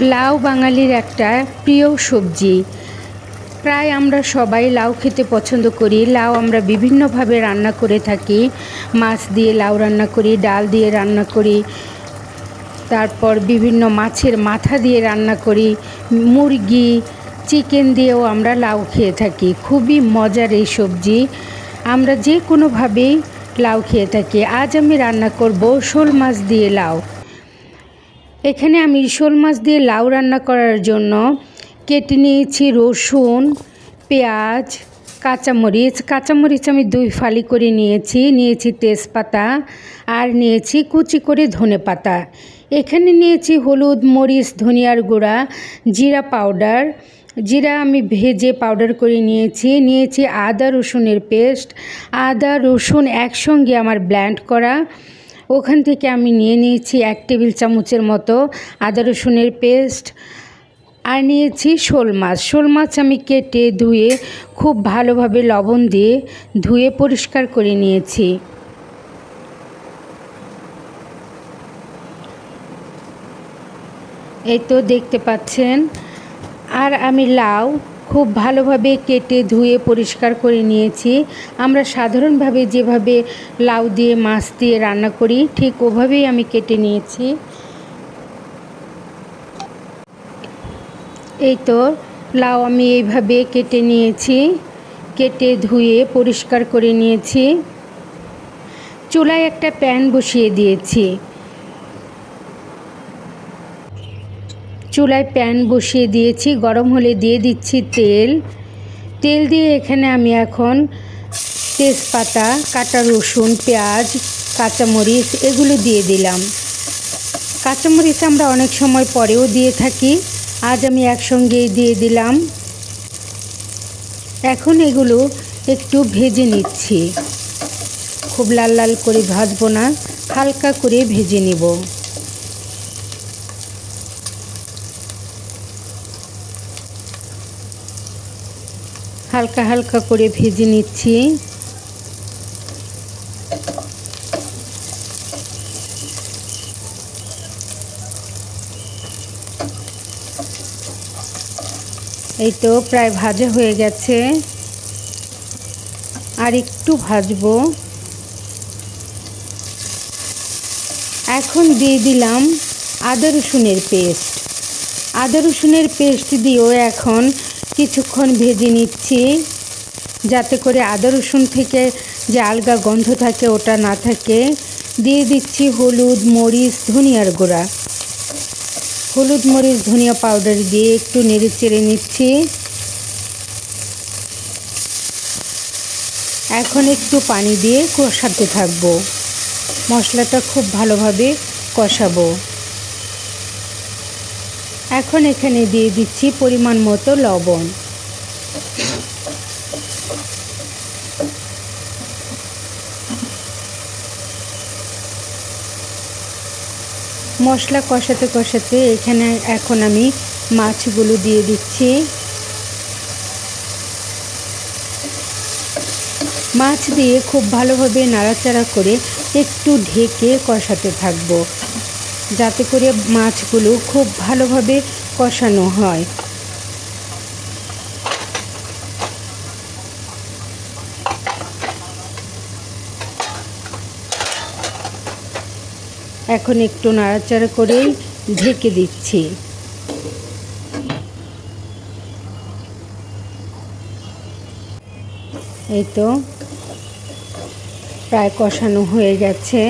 লাউ বাঙালির একটা প্রিয় সবজি। প্রায় আমরা সবাই লাউ খেতে পছন্দ করি। লাউ আমরা বিভিন্নভাবে রান্না করে থাকি। মাছ দিয়ে লাউ রান্না করি, ডাল দিয়ে রান্না করি। তারপর বিভিন্ন মাছের মাথা দিয়ে রান্না করি। মুরগি, চিকেন দিয়েও আমরা লাউ খেয়ে থাকি। খুবই মজার এই সবজি। আমরা যে কোনোভাবেই লাউ খেয়ে থাকি। আজ আমি রান্না করব শোল মাছ দিয়ে লাউ। এখানে আমি শোল মাছ দিয়ে লাউ রান্না করার জন্য কেটে নিয়েছি রসুন, পেঁয়াজ, কাঁচামরিচ। কাঁচামরিচ আমি দুই ফালি করে নিয়েছি নিয়েছি তেজপাতা আর নিয়েছি কুচি করে ধনে পাতা। এখানে নিয়েছি হলুদ, মরিচ, ধনিয়ার গুঁড়া, জিরা পাউডার। জিরা আমি ভেজে পাউডার করে নিয়েছি নিয়েছি আদা রসুনের পেস্ট। আদা রসুন একসঙ্গে আমার ব্ল্যান্ড করা। ওখান থেকে আমি নিয়ে নিয়েছি এক টেবিল চামচের মতো আদা রসুনের পেস্ট আর নিয়েছি শোল মাছ। শোল মাছ আমি কেটে ধুয়ে খুব ভালোভাবে লবণ দিয়ে ধুয়ে পরিষ্কার করে নিয়েছি। এই তো দেখতে পাচ্ছেন। আর আমি লাউ খুব ভালোভাবে কেটে ধুয়ে পরিষ্কার করে নিয়েছি। আমরা সাধারণভাবে যেভাবে লাউ দিয়ে, মাছ দিয়ে রান্না করি, ঠিক ওভাবেই আমি কেটে নিয়েছি। এই তো লাউ আমি এইভাবে কেটে নিয়েছি, কেটে ধুয়ে পরিষ্কার করে নিয়েছি। চুলায় একটা প্যান বসিয়ে দিয়েছি। চুলায় প্যান বসিয়ে দিয়েছি, গরম হলে দিয়ে দিচ্ছি তেল। তেল দিয়ে এখানে আমি এখন তেজপাতা কাটা রসুন, পেঁয়াজ, কাঁচামরিচ এগুলো দিয়ে দিলাম। কাঁচামরিচ আমরা অনেক সময় পরেও দিয়ে থাকি। আজ আমি একসঙ্গেই দিয়ে দিলাম। এখন এগুলো একটু ভেজে নিচ্ছি। খুব লাল লাল করে ভাজবো না, হালকা করে ভেজে নেব। হালকা হালকা করে ভেজে নিচ্ছি। এই তো প্রায় ভাজা হয়ে গেছে। আর একটু ভাজবো। এখন দিয়ে দিলাম আদা রসুনের পেস্ট। আদা রসুনের পেস্ট দিয়েও এখন কিছুক্ষণ ভেজে নিচ্ছি, যাতে করে আদা রসুন থেকে যে আলগা গন্ধ থাকে ওটা না থাকে। দিয়ে দিচ্ছি হলুদ, মরিচ, ধনিয়ার গুঁড়া। হলুদ, মরিচ, ধনিয়া পাউডার দিয়ে একটু নেড়ে চেড়ে নিচ্ছি। এখন একটু পানি দিয়ে কষাতে থাকব। মশলাটা খুব ভালোভাবে কষাবো। এখন এখানে দিয়ে দিচ্ছি পরিমাণ মতো লবণ। মশলা কষাতে কষাতে এখানে এখন আমি মাছগুলো দিয়ে দিচ্ছি। মাছ দিয়ে খুব ভালোভাবে নাড়াচাড়া করে একটু ঢেকে কষাতে থাকব। যাতে করে মাছগুলো খুব ভালোভাবে কষানো হয়। এখন একটু নাড়াচাড়া করেই ঢেকে দিচ্ছি। এই তো, প্রায় কষানো হয়ে গেছে।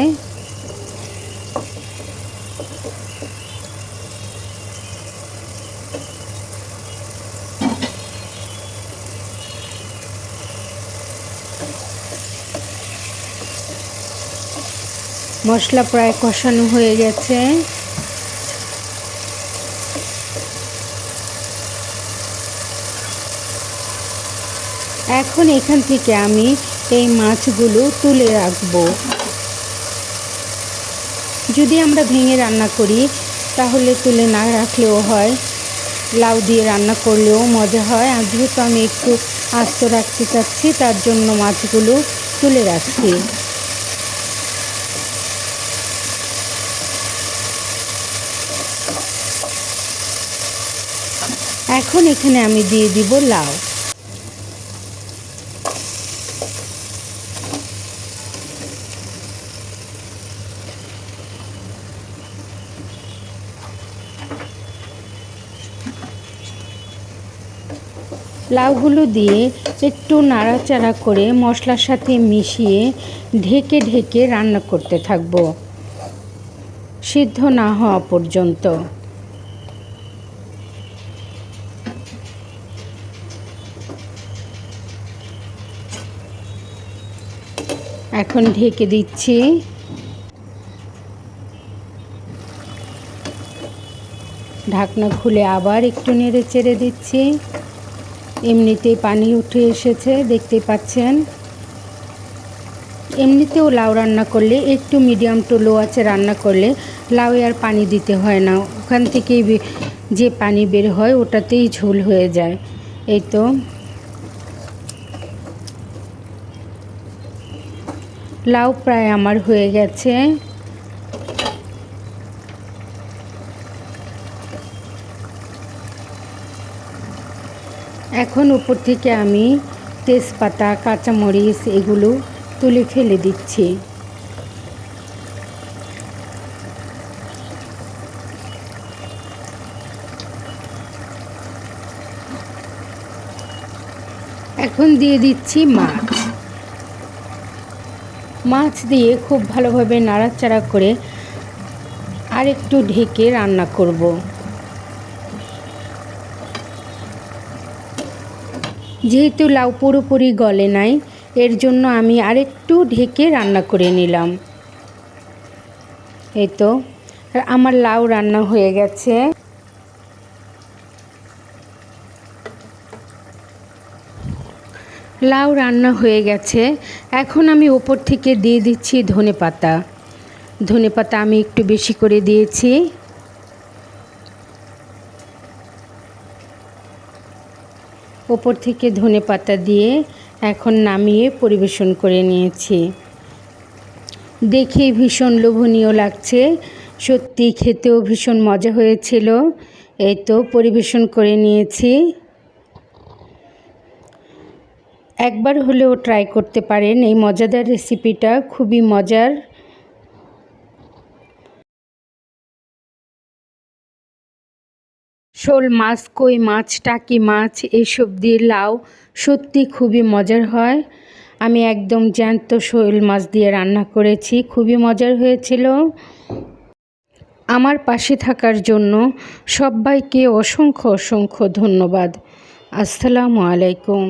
মশলা প্রায় কষানো হয়ে গেছে। এখন এখান থেকে আমি এই মাছগুলো তুলে রাখব। যদি আমরা ভেঙে রান্না করি, তাহলে তুলে না রাখলেও হয়। লাউ দিয়ে রান্না করলেও মজা হয়। আর যেহেতু আমি একটু আস্ত রাখতে চাচ্ছি, তার জন্য মাছগুলো তুলে রাখছি। এখন এখানে আমি দিয়ে দিব লাউ। লাউগুলো দিয়ে একটু নাড়াচাড়া করে মশলার সাথে মিশিয়ে ঢেকে ঢেকে রান্না করতে থাকব। সিদ্ধ না হওয়া পর্যন্ত। এখন ঢেকে দিচ্ছি। ঢাকনা খুলে আবার একটু নেড়ে চেড়ে দিচ্ছি। এমনিতেই পানি উঠে এসেছে দেখতে পাচ্ছেন। এমনিতেও লাউ রান্না করলে, একটু মিডিয়াম টু লো আছে রান্না করলে লাউ আর পানি দিতে হয় না। ওখান থেকেই যে পানি বের হয়, ওটাতেই ঝোল হয়ে যায়। এই তো। লাউ প্রায় আমার হয়ে গেছে। এখন উপর থেকে আমি তেজপাতা, কাঁচামরিচ এগুলো তুলে ফেলে দিচ্ছি। এখন দিয়ে দিচ্ছি মাছ। মাছ দিয়ে খুব ভালোভাবে নাড়াচাড়া করে আরেকটু ঢেকে রান্না করব। যেহেতু লাউ পুরোপুরি গলে নাই, এর জন্য আমি আরেকটু ঢেকে রান্না করে নিলাম। এই তো আমার লাউ রান্না হয়ে গেছে। লাউ রান্না হয়ে গেছে। এখন আমি ওপর থেকে দিয়ে দিচ্ছি ধনে পাতা। ধনে পাতা আমি একটু বেশি করে দিয়েছি। ওপর থেকে ধনে পাতা দিয়ে এখন নামিয়ে পরিবেশন করে নিয়েছি। দেখে ভীষণ লোভনীয় লাগছে। সত্যি খেতেও ভীষণ মজা হয়েছিল। এই তো পরিবেশন করে নিয়েছি। একবার হলেও ট্রাই করতে পারেন। এই মজাদার রেসিপিটা খুবই মজার। শোল মাছ, কই মাছ, টাকি মাছ এইসব দিয়ে লাউ সত্যি খুবই মজার হয়। আমি একদম জ্যান্ত শোল মাছ দিয়ে রান্না করেছি, খুবই মজার হয়েছিল। আমার পাশে থাকার জন্য সবাইকে অসংখ্য অসংখ্য ধন্যবাদ। আসসালামু আলাইকুম।